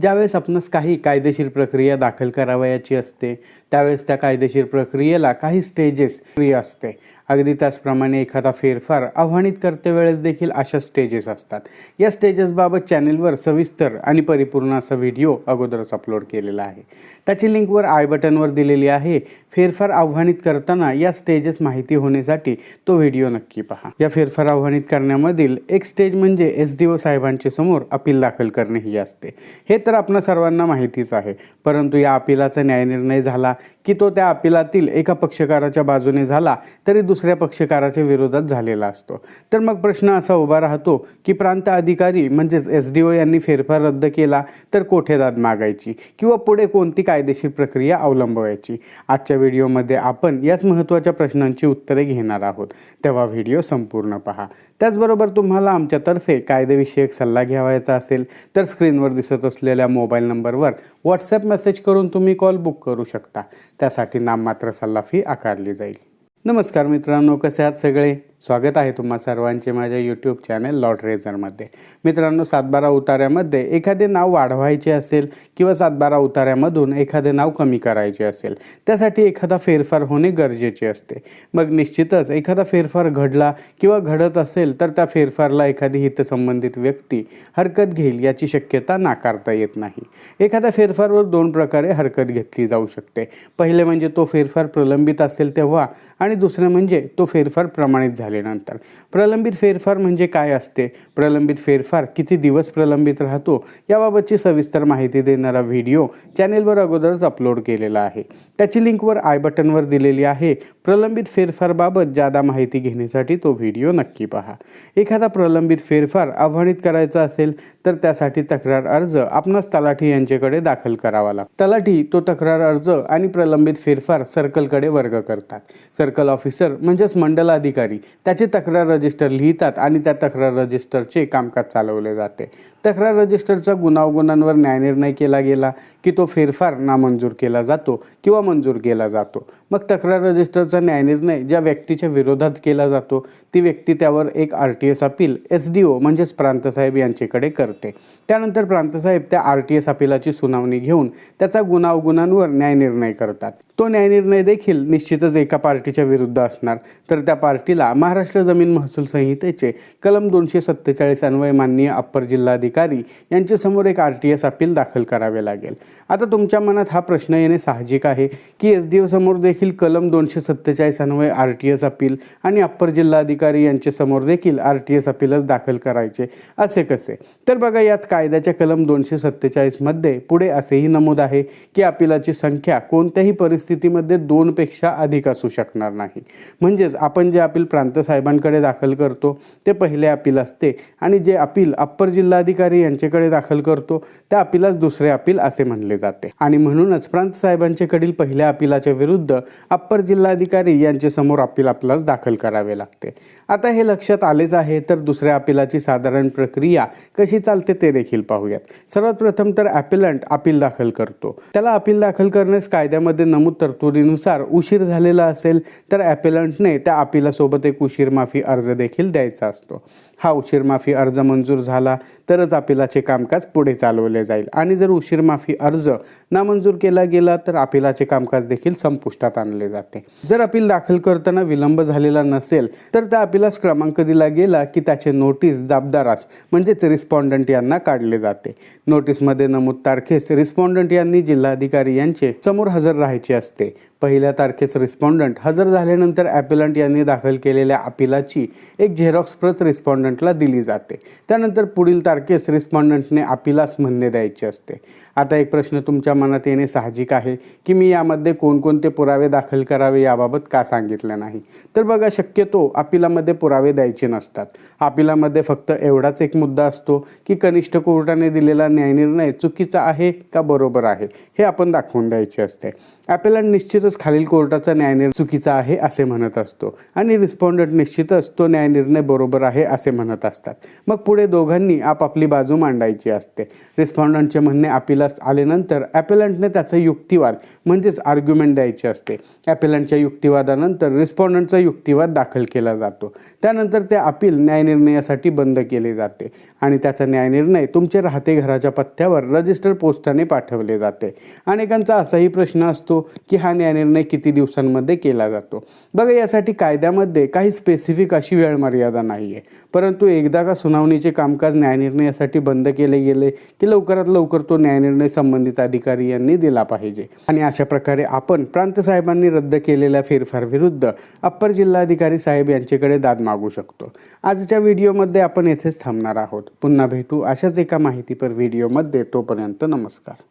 ज्यावेळेस आपणास काही कायदेशीर प्रक्रिया दाखल करावयाची असते त्यावेळेस त्या कायदेशीर प्रक्रियेला काही स्टेजेस फ्री असते. अगदी त्याचप्रमाणे एखादा फेरफार आव्हानित करते वेळेस देखील अशा स्टेजेस असतात. या स्टेजेसबाबत चॅनेलवर सविस्तर आणि परिपूर्ण असा व्हिडिओ अगोदरच अपलोड केलेला आहे. त्याची लिंकवर आय बटनवर दिलेली आहे. फेरफार आव्हानित करताना या स्टेजेस माहिती होण्यासाठी तो व्हिडिओ नक्की पहा. या फेरफार आव्हानित करण्यामधील एक स्टेज म्हणजे एस डी ओ साहेबांच्या समोर अपील दाखल करणे ही असते. हे तर आपणा सर्वांना माहितीच आहे. परंतु या अपिलाचा न्यायनिर्णय झाला की तो त्या अपिलातील एका पक्षकाराच्या बाजूने झाला तरी दुसऱ्या दुसऱ्या पक्षकाराच्या विरोधात झालेला असतो. तर मग प्रश्न असा उभा राहतो की प्रांत अधिकारी म्हणजेच एस डी ओ यांनी फेरफार रद्द केला तर कोठे दाद मागायची? किंवा पुढे कोणती कायदेशीर प्रक्रिया अवलंबवायची? आजच्या व्हिडिओमध्ये आपण याच महत्त्वाच्या प्रश्नांची उत्तरे घेणार आहोत. तेव्हा व्हिडिओ संपूर्ण पहा. त्याचबरोबर तुम्हाला आमच्यातर्फे कायदेविषयक सल्ला घ्यावायचा असेल तर स्क्रीनवर दिसत असलेल्या मोबाईल नंबरवर व्हॉट्सॲप मेसेज करून तुम्ही कॉल बुक करू शकता. त्यासाठी नाममात्र सल्ला फी आकारली जाईल. नमस्कार मित्रांनो कसे आहात सगळे? स्वागत आहे तुम्हा सर्वांचे माझ्या यूट्यूब चॅनल लॉट रेझरमध्ये मित्रांनो सातबारा उतार्यामध्ये एखादे नाव वाढवायचे असेल किंवा सातबारा उतार्यामधून एखादे नाव कमी करायचे असेल त्यासाठी एखादा फेरफार होणे गरजेचे असते. मग निश्चितच एखादा फेरफार घडला किंवा घडत असेल तर त्या फेरफारला एखादी हितसंबंधित व्यक्ती हरकत घेईल याची शक्यता नाकारता येत नाही. एखाद्या फेरफारवर दोन प्रकारे हरकत घेतली जाऊ शकते. पहिले म्हणजे तो फेरफार प्रलंबित असेल तेव्हा आणि दुसरं म्हणजे तो फेरफार प्रमाणित झाला. झाल्यानंतर. प्रलंबित फेरफार म्हणजे काय असते? प्रलंबित फेरफार किती दिवस प्रलंबित राहतो? याबाबतची सविस्तर माहिती देणारा व्हिडिओ चॅनेलवर अगोदरच अपलोड केलेला आहे. त्याची लिंकवर आय बटनवर दिलेली आहे. प्रलंबित फेरफारबाबत जादा माहिती घेण्यासाठी तो व्हिडिओ नक्की पहा. एखादा प्रलंबित फेरफार आव्हानित करायचा असेल तर त्यासाठी तक्रार अर्ज आपणास तलाठी यांच्याकडे दाखल करावा लागतो. तलाठी तो तक्रार अर्ज आणि प्रलंबित फेरफार सर्कलकडे वर्ग करतात. सर्कल ऑफिसर म्हणजेच मंडल अधिकारी त्याचे तक्रार रजिस्टर लिहितात आणि त्या तक्रार रजिस्टरचे कामकाज चालवले जाते. तक्रार रजिस्टरचा गुणावगुणांवर न्यायनिर्णय केला गेला की तो फेरफार नामंजूर केला जातो किंवा मंजूर केला जातो. मग तक्रार रजिस्टरचा न्यायनिर्णय ज्या व्यक्तीच्या विरोधात केला जातो ती व्यक्ती त्यावर एक R T S appeal S D O म्हणजेच प्रांतसाहेब यांच्याकडे करते. त्यानंतर प्रांतसाहेब त्या आर टी एस अपिलाची सुनावणी घेऊन त्याचा गुणावगुणांवर न्यायनिर्णय करतात. तो न्यायनिर्णय देखील निश्चितच एका पार्टीच्या विरुद्ध असणार. तर त्या पार्टीला महाराष्ट्र जमीन महसूल संहितेचे कलम दोनशे सत्तेचाळीस अन्वय माननीय अप्पर जिल्हाधिकारी यांच्यासमोर एक आर टी एस अपील दाखल करावे लागेल. आता तुमच्या मनात हा प्रश्न येणे साहजिक आहे की एस डी समोर देखील कलम दोनशे सत्तेचाळीस अन्वय आर टी एस अपील आणि अप्पर जिल्हाधिकारी यांच्यासमोर देखील आर टी एस अपीलच दाखल करायचे? असे कसे? तर बघा याच कायद्याच्या कलम दोनशे सत्तेचाळीसमध्ये पुढे असेही नमूद आहे की अपिलाची संख्या कोणत्याही परिस्थितीमध्ये दोनपेक्षा अधिक असू शकणार नाही. म्हणजेच आपण जे अपील प्रांत साहेबांकडे दाखल करतो. ते पहिले अपील असते. आणि जे अपील अप्पर जिल्हाधिकारी यांच्याकडे दाखल करतो त्या अपिलास दुसरे अपील असे म्हणले जाते. आणि म्हणूनच प्रांत साहेबांच्याकडील पहिल्या अपिलाच्या विरुद्ध अप्पर जिल्हाधिकारी यांच्यासमोर अपील आपल्यास दाखल करावे लागते. आता हे लक्षात आलेच आहे तर दुसऱ्या अपिलाची साधारण प्रक्रिया कशी चालते ते देखील पाहूयात. सर्वात प्रथम तर ॲपिलंट अपील दाखल करतो. त्याला अपील दाखल करण्यास कायद्यामध्ये नमूद तरतुदीनुसार उशीर झालेला असेल तर ॲपिलंटने त्या अपिलासोबत एक उशीर माफी अर्ज देखील द्यायचा असतो. हा उशीर माफी अर्ज मंजूर झाला तरच अपिलाचे कामकाज पुढे चालवले जाईल. आणि जर उशीर माफी अर्ज नामंजूर केला गेला तर अपिलाचे कामकाज देखील संपुष्टात आणले जाते. जर अपील दाखल करताना विलंब झालेला नसेल तर त्या अपिलास क्रमांक दिला गेला की त्याचे नोटीस जाबदारास म्हणजेच रिस्पॉन्डंट यांना काढले जाते. नोटीसमध्ये नमूद तारखेस रिस्पॉन्डंट यांनी जिल्हाधिकारी यांचे समोर हजर राहायचे असते. पहिल्या तारखेस रिस्पॉन्डंट हजर झाल्यानंतर ॲपिलंट यांनी दाखल केलेल्या अपिलाची एक झेरॉक्स प्रत रिस्पॉन्डंटला दिली जाते. त्यानंतर पुढील तारखेस रिस्पॉन्डंटने अपिलास म्हणणे द्यायचे असते. आता एक प्रश्न तुमच्या मनात येणे साहजिक आहे की मी यामध्ये कोणकोणते पुरावे दाखल करावे याबाबत का सांगितलं नाही? तर बघा शक्यतो अपिलामध्ये पुरावे द्यायचे नसतात. अपिलामध्ये फक्त एवढाच एक मुद्दा असतो की कनिष्ठ कोर्टाने दिलेला न्यायनिर्णय चुकीचा आहे का बरोबर आहे हे आपण दाखवून द्यायचे असते. ॲपेलंट निश्चित निश्चितच खालील कोर्टाचा न्यायनिर्णय चुकीचा आहे असे म्हणत असतो. आणि रिस्पॉन्डंट निश्चितच तो न्यायनिर्णय बरोबर आहे असे म्हणत असतात. मग पुढे दोघांनी आपापली बाजू मांडायची असते. रिस्पॉन्डंटचे म्हणणे अपिलास आल्यानंतर ॲपेलंटने त्याचा युक्तिवाद म्हणजेच आर्ग्युमेंट द्यायचे असते. ॲपेलंटच्या युक्तिवादानंतर रिस्पॉन्डंटचा युक्तिवाद दाखल केला जातो. त्यानंतर ते अपील न्यायनिर्णयासाठी बंद केले जाते. आणि त्याचा न्यायनिर्णय तुमचे राहते घराच्या पत्त्यावर रजिस्टर पोस्टाने पाठवले जाते. अनेकांचा असाही प्रश्न असतो की हा निर्णय किती दिवसांमध्ये केला जातो? बघा यासाठी कायद्यामध्ये काही स्पेसिफिक अशी वेळ मर्यादा नाही आहे परंतु एकदा का सुनावणीचे कामकाज न्यायनिर्णयासाठी बंद केले गेले की लवकरात लवकर तो न्यायनिर्णय संबंधित अधिकारी यांनी दिला पाहिजे? आणि अशा प्रकारे आपण प्रांत साहेबांनी रद्द केलेल्या फेरफार विरुद्ध अप्पर जिल्हाधिकारी साहेब यांच्याकडे दाद मागू शकतो. आजच्या व्हिडिओमध्ये आपण येथेच थांबणार आहोत. पुन्हा भेटू अशाच एका माहितीपर व्हिडिओमध्ये. तोपर्यंत नमस्कार.